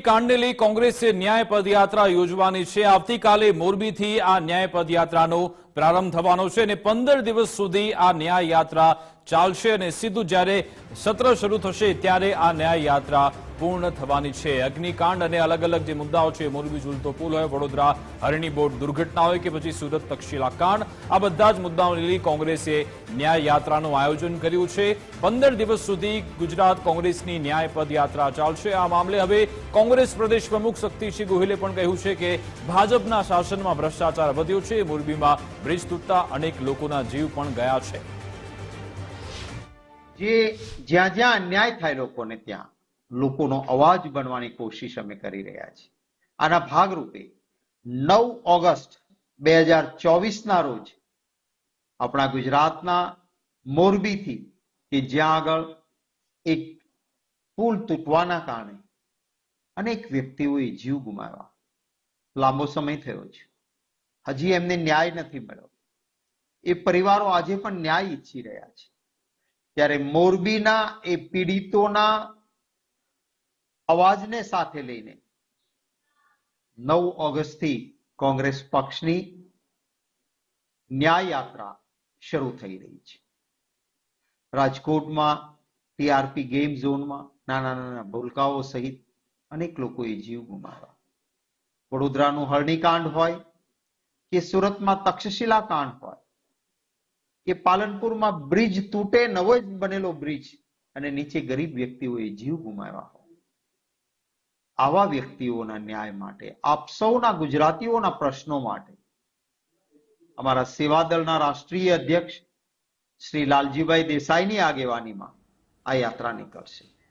કાંડને લઈ કોંગ્રેસે ન્યાય પદયાત્રા યોજવાની છે. આવતીકાલે મોરબીથી આ ન્યાય પદયાત્રાનો પ્રારંભ થવાનો છે અને પંદર દિવસ સુધી આ ન્યાય યાત્રા ચાલશે અને સીધું જ્યારે સત્ર શરૂ થશે ત્યારે આ ન્યાય યાત્રા પૂર્ણ થવાની છે. અગ્નિકાંડ અને અલગ અલગ જે મુદ્દાઓ છે, મોરબી ઝૂલતો પુલ હોય, વડોદરા હરણી બોટ દુર્ઘટના હોય કે પછી સુરત તક્ષશિલા કાંડ, આ બધા જ મુદ્દાઓને લઈ કોંગ્રેસે ન્યાય યાત્રાનું આયોજન કર્યું છે. પંદર દિવસ સુધી ગુજરાત કોંગ્રેસની ન્યાય પદયાત્રા ચાલશે. આ મામલે હવે કોંગ્રેસ પ્રદેશ પ્રમુખ શક્તિસિંહ ગોહિલે પણ કહ્યું છે કે ભાજપના શાસનમાં ભ્રષ્ટાચાર વધ્યો છે. મોરબીમાં બ્રિજ તૂટતા અનેક લોકોના જીવ પણ ગયા છે. જે જ્યાં જ્યાં અન્યાય થાય લોકોને ત્યાં, લોકોનો અવાજ બનવાની કોશિશ અમે કરી રહ્યા છીએ. આના ભાગરૂપે નવ ઓગસ્ટ બે હજાર ચોવીસના રોજ આપણા ગુજરાતના મોરબીથી કે જ્યાં આગળ એક પુલ તૂટવાના કારણે અનેક વ્યક્તિઓએ જીવ ગુમાવ્યા. લાંબો સમય થયો છે. હજી એમને ન્યાય નથી મળ્યો. એ પરિવારો આજે પણ ન્યાય ઈચ્છી રહ્યા છે. ત્યારે મોરબીના એ પીડિતોના અવાજને સાથે લઈને નવ ઓગસ્ટથી કોંગ્રેસ પક્ષની ન્યાય યાત્રા શરૂ થઈ રહી છે. રાજકોટમાં, ટીઆરપી ગેમ ઝોનમાં, નાના નાના ભૂલકાઓ સહિત અનેક લોકોએ જીવ ગુમાવ્યા. વડોદરાનું હરણીકાંડ હોય કે સુરતમાં તક્ષશિલા કાંડ હોય. કે પાલનપુરમાં બ્રિજ તૂટે નવો જ બનેલો બ્રિજ અને નીચે ગરીબ વ્યક્તિઓએ જીવ ગુમાવ્યા હોય. આવા વ્યક્તિઓના ન્યાય માટે, આપ સૌના ગુજરાતીઓના પ્રશ્નો માટે અમારા સેવાદળના રાષ્ટ્રીય અધ્યક્ષ શ્રી લાલજીભાઈ દેસાઈની આગેવાનીમાં આ યાત્રા નીકળશે.